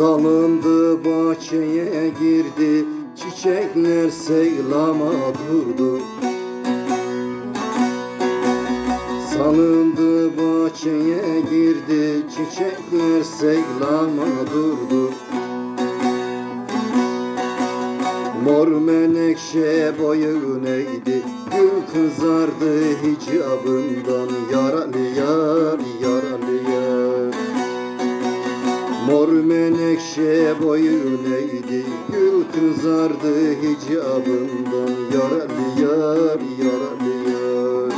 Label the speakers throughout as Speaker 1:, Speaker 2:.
Speaker 1: Salındı bahçeye girdi Çiçekler seylama durdu. Salındı bahçeye girdi Çiçekler seylama durdu. Mor menekşe boyun eğdi Gül kızardı hicabından Yaralı menekşe boyun eğdi Gül kızardı hicabından. Yaralı yar, yaralı yar?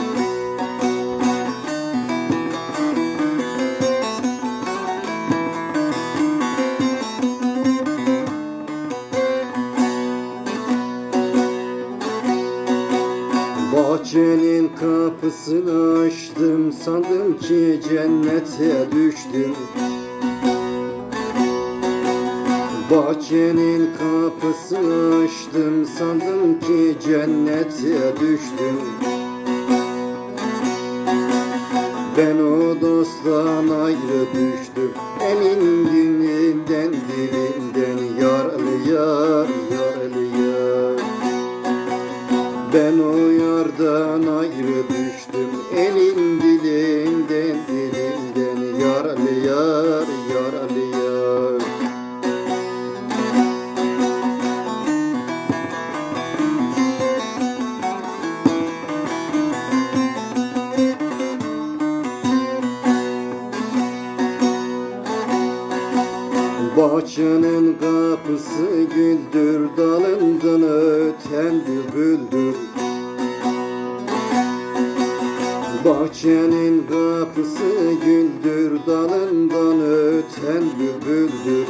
Speaker 1: Bahçenin kapısını açtım. Sandım ki cennete düştüm Bahçenin kapısını açtım Sandım ki cennete düştüm. Ben o dosttan ayrı düştüm. Elin dilinden dilinden Yaralı yar, yaralı yar ben o yardan ayrı düştüm. Elin dilinden dilinden Yaralı yar, yaralı Bahçenin kapısı güldür Dalından öten bülbüldür. Bahçenin kapısı güldür Dalından öten bülbüldür.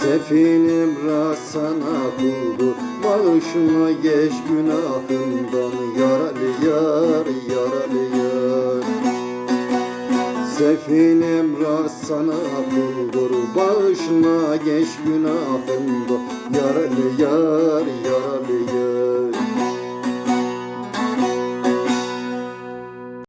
Speaker 1: Sefinem rasana buldu Bağışına geç günahından Yaralı yar, yaralı yar Sefinem rasana buldur Bağışına geç günahında Yaralı yar, yaralı yar